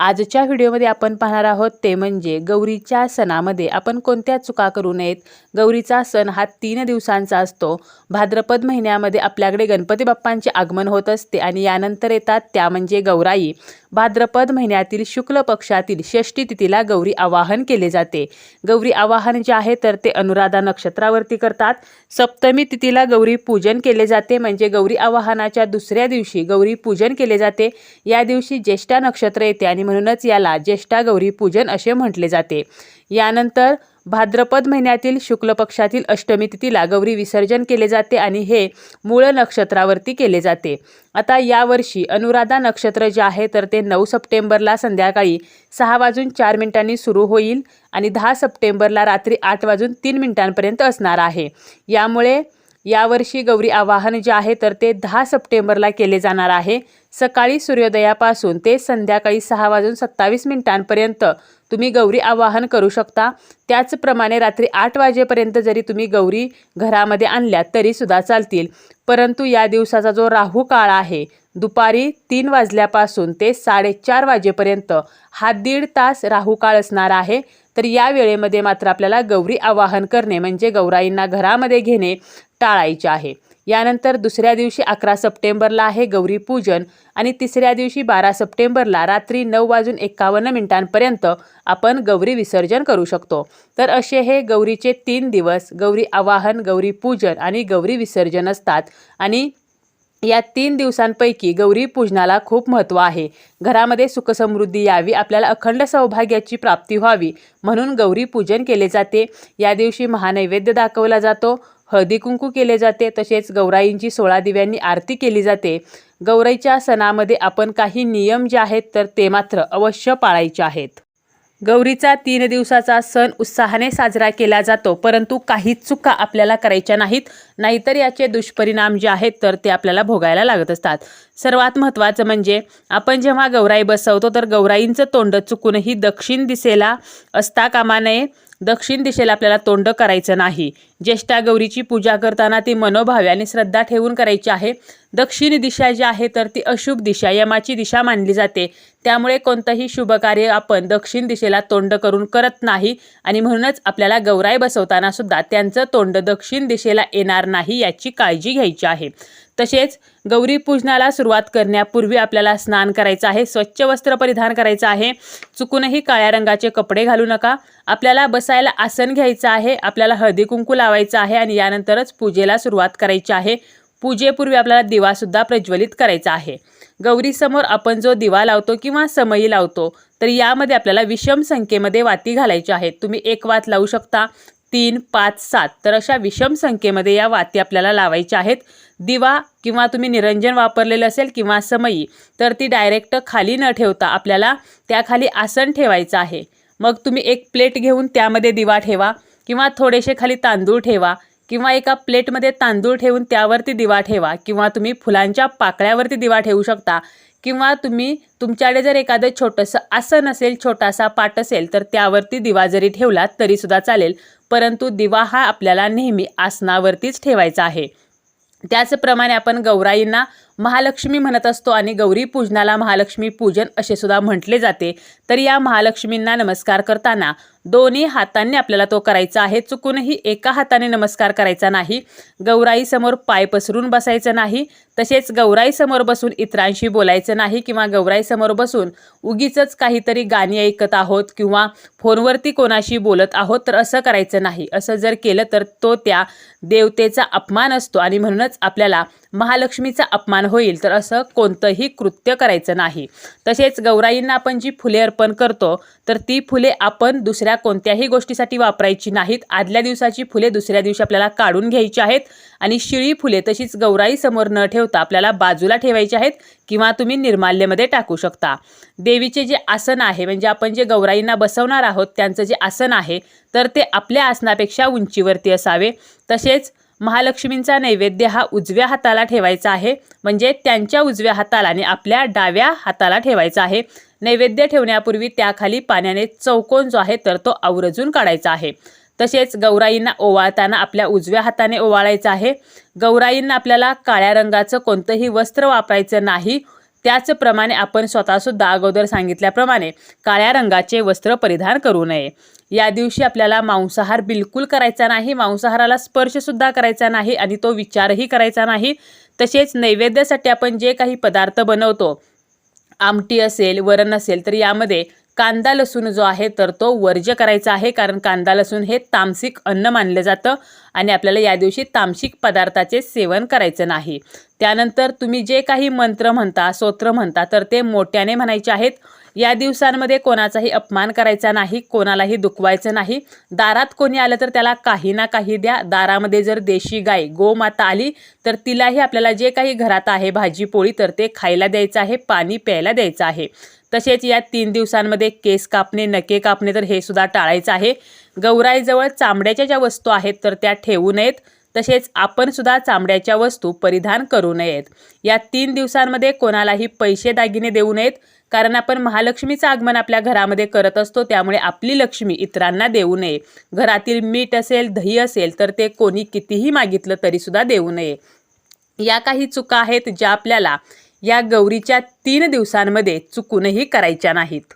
आजच्या व्हिडिओमध्ये आपण पाहणार आहोत ते म्हणजे गौरीच्या सणामध्ये आपण कोणत्या चुका करू नयेत? गौरीचा सण हा तीन दिवसांचा असतो. भाद्रपद महिन्यामध्ये आपल्याकडे गणपती बाप्पांचे आगमन होत असते आणि यानंतर येतात त्या म्हणजे गौराई. भाद्रपद महिन्यातील शुक्ल पक्षातील षष्टी तिथीला गौरी आवाहन केले जाते. गौरी आवाहन जे आहे तर ते अनुराधा नक्षत्रावरती करतात. सप्तमी तिथीला गौरी पूजन केले जाते म्हणजे गौरी आवाहनाच्या दुसऱ्या दिवशी गौरी पूजन केले जाते. या दिवशी ज्येष्ठा नक्षत्र येते आणि म्हणूनच याला ज्येष्ठा गौरी पूजन असे म्हटले जाते. यानंतर भाद्रपद महिन्यातील शुक्ल पक्षातील अष्टमी तिथीला गौरी विसर्जन केले जाते आणि हे मूळ नक्षत्रावरती केले जाते. आता यावर्षी अनुराधा नक्षत्र जे आहे तर ते नऊ सप्टेंबरला संध्याकाळी सहा वाजून चार मिनिटांनी सुरू होईल आणि दहा सप्टेंबरला रात्री आठ वाजून तीन मिनिटांपर्यंत असणार आहे. यामुळे यावर्षी गौरी आवाहन जे आहे तर ते दहा सप्टेंबरला केले जाणार आहे. सकाळी सूर्योदयापासून ते संध्याकाळी सहा वाजून सत्तावीस मिनिटांपर्यंत तुम्ही गौरी आवाहन करू शकता. त्याचप्रमाणे रात्री आठ वाजेपर्यंत जरी तुम्ही गौरी घरामध्ये आणल्या तरीसुद्धा चालतील. परंतु या दिवसाचा जो राहू काळ आहे दुपारी तीन वाजल्यापासून ते साडेचार वाजेपर्यंत हा दीड तास राहू काळ असणार आहे. तर या वेळेमध्ये मात्र आपल्याला गौरी आवाहन करणे म्हणजे गौराईंना घरामध्ये घेणे टाळायचे आहे. यानंतर दुसऱ्या दिवशी अकरा सप्टेंबरला आहे गौरी पूजन आणि तिसऱ्या दिवशी बारा सप्टेंबरला रात्री नऊ वाजून एकावन्न मिनिटांपर्यंत आपण गौरी विसर्जन करू शकतो. तर असे हे गौरीचे तीन दिवस गौरी आवाहन गौरी पूजन आणि गौरी विसर्जन असतात. आणि या तीन दिवसांपैकी गौरी पूजनाला खूप महत्त्व आहे. घरामध्ये सुखसमृद्धी यावी आपल्याला अखंड सौभाग्याची प्राप्ती व्हावी म्हणून गौरी पूजन केले जाते. या दिवशी महानैवेद्य दाखवला जातो हळदी कुंकू केले जाते तसेच गौराईंची सोळा दिव्यांनी आरती केली जाते. गौराईच्या सणामध्ये आपण काही नियम जे आहेत तर ते मात्र अवश्य पाळायचे आहेत. गौरीचा तीन दिवसाचा सण उत्साहाने साजरा केला जातो परंतु काही चुका आपल्याला करायच्या नाहीत नाहीतर याचे दुष्परिणाम जे आहेत तर ते आपल्याला भोगायला लागत असतात. सर्वात महत्त्वाचं म्हणजे आपण जेव्हा गौराई बसवतो तर गौराईंचं तोंड चुकूनही दक्षिण दिशेला असता कामा नये. दक्षिण दिशेला आपल्याला तोंड करायचं नाही. ज्येष्ठा गौरीची पूजा करताना ती मनोभावे आणि श्रद्धा ठेवून करायची आहे. दक्षिण दिशा जी आहे तर ती अशुभ दिशा यमाची दिशा मानली जाते. त्यामुळे कोणतंही शुभ कार्य आपण दक्षिण दिशेला तोंड करून करत नाही आणि म्हणूनच आपल्याला गौराई बसवताना सुद्धा त्यांचं तोंड दक्षिण दिशेला येणार नाही याची काळजी घ्यायची आहे. तसेच गौरी पूजनाला सुरुवात करण्यापूर्वी आपल्याला स्नान करायचं आहे स्वच्छ वस्त्र परिधान करायचं आहे. चुकूनही काळ्या रंगाचे कपडे घालू नका. आपल्याला बसायला आसन घ्यायचं आहे. आपल्याला हळदी कुंकू लावायचं आहे आणि यानंतरच पूजेला सुरुवात करायची आहे. पूजेपूर्वी आपल्याला दिवासुद्धा प्रज्वलित करायचा आहे. गौरीसमोर आपण जो दिवा लावतो किंवा समई लावतो तर यामध्ये आपल्याला विषम संख्येमध्ये वाती घालायच्या आहेत तुम्ही एक वात लावू शकता तीन पाच सात तर अशा विषम संख्येमध्ये या वाती आपल्याला लावायच्या आहेत. दिवा किंवा तुम्ही निरंजन वापरलेलं असेल किंवा समई तर ती डायरेक्ट खाली न ठेवता आपल्याला त्याखाली आसन ठेवायचं आहे. मग तुम्ही एक प्लेट घेऊन त्यामध्ये दिवा ठेवा. किंवा थोडेसे खाली तांदूळ ठेवा किंवा एका प्लेटमध्ये तांदूळ ठेवून त्यावरती दिवा ठेवा किंवा तुम्ही फुलांच्या पाकळ्यावरती दिवा ठेवू शकता किंवा तुम्ही तुमच्याकडे जर एखादं छोटंसं आसन असेल छोटासा पाट असेल तर त्यावरती दिवा जरी ठेवला तरीसुद्धा चालेल. परंतु दिवा हा आपल्याला नेहमी आसनावरतीच ठेवायचा आहे. त्याचप्रमाणे आपण गौराईंना महालक्ष्मी म्हणत असतो आणि गौरी पूजनाला महालक्ष्मी पूजन असे सुद्धा म्हटले जाते. तर या महालक्ष्मींना नमस्कार करताना दोन्ही हातांनी आपल्याला तो करायचा आहे. चुकूनही एका हाताने नमस्कार करायचा नाही. गौराईसमोर पाय पसरून बसायचं नाही. तसेच गौराईसमोर बसून इतरांशी बोलायचं नाही किंवा गौराईसमोर बसून उगीच काहीतरी गाणी ऐकत आहोत किंवा फोनवरती कोणाशी बोलत आहोत तर असं करायचं नाही. असं जर केलं तर तो त्या देवतेचा अपमान असतो आणि म्हणूनच आपल्याला महालक्ष्मीचा अपमान होईल तर असं कोणतंही कृत्य करायचं नाही. तसेच गौराईंना आपण जी फुले अर्पण करतो तर ती फुले आपण दुसऱ्या कोणत्याही गोष्टीसाठी वापरायची नाहीत. आदल्या दिवसाची फुले दुसऱ्या दिवशी आपल्याला काढून घ्यायची आहेत आणि शिळी फुले तशीच गौराई समोर न ठेवता आपल्याला बाजूला ठेवायची आहेत किंवा तुम्ही निर्माल्यमध्ये टाकू शकता. देवीचे जे आसन आहे म्हणजे आपण जे गौराईंना बसवणार आहोत त्यांचं जे आसन आहे तर ते आपल्या आसनापेक्षा उंचीवरती असावे. तसेच महालक्ष्मींचा नैवेद्य हा उजव्या हाताला ठेवायचा आहे. म्हणजे त्यांच्या उजव्या हाताला आणि आपल्या डाव्या हाताला ठेवायचा आहे. नैवेद्य ठेवण्यापूर्वी त्याखाली पाण्याने चौकोन जो आहे तर तो आवर्जून काढायचा आहे. तसेच गौराईंना ओवाळताना आपल्या उजव्या हाताने ओवाळायचं आहे. गौराईंना आपल्याला काळ्या रंगाचं कोणतंही वस्त्र वापरायचं नाही. त्याचप्रमाणे आपण स्वतःसुद्धा अगोदर सांगितल्याप्रमाणे काळ्या रंगाचे वस्त्र परिधान करू नये. या दिवशी आपल्याला मांसाहार बिलकुल करायचा नाही मांसाहाराला स्पर्शसुद्धा करायचा नाही आणि तो विचारही करायचा नाही. तसेच नैवेद्यासाठी आपण जे काही पदार्थ बनवतो आमटी असेल वरण असेल तर यामध्ये कांदा लसूण जो आहे तर तो वर्ज्य करायचा आहे. कारण कांदा लसूण हे तामसिक अन्न मानलं जातं आणि आपल्याला या दिवशी तामसिक पदार्थाचे सेवन करायचं नाही. त्यानंतर तुम्ही जे काही मंत्र म्हणता स्तोत्र म्हणता तर ते मोठ्याने म्हणायचे आहेत. या दिवसांमध्ये कोणाचाही अपमान करायचा नाही कोणालाही दुखवायचं नाही. दारात कोणी आलं तर त्याला काही ना काही द्या. दारामध्ये जर देशी गाय गोमाता आली तर तिलाही आपल्याला जे काही घरात आहे भाजी पोळी तर ते खायला द्यायचं आहे पाणी प्यायला द्यायचं आहे. तसेच या तीन दिवसांमध्ये केस कापणे नके कापणे तर हे सुद्धा टाळायचं आहे. गौराईजवळ चामड्याच्या ज्या वस्तू आहेत तर त्या ठेवू नयेत. तसेच आपण सुद्धा चामड्याच्या वस्तू परिधान करू नयेत. या तीन दिवसांमध्ये कोणालाही पैसे दागिने देऊ नयेत कारण आपण महालक्ष्मीचं आगमन आपल्या घरामध्ये करत असतो त्यामुळे आपली लक्ष्मी इतरांना देऊ नये. घरातील मीठ असेल दही असेल तर ते कोणी कितीही मागितलं तरीसुद्धा देऊ नये. या काही चुका आहेत ज्या आपल्याला या गौरीच्या तीन दिवसांमध्ये चुकूनही करायच्या नाहीत.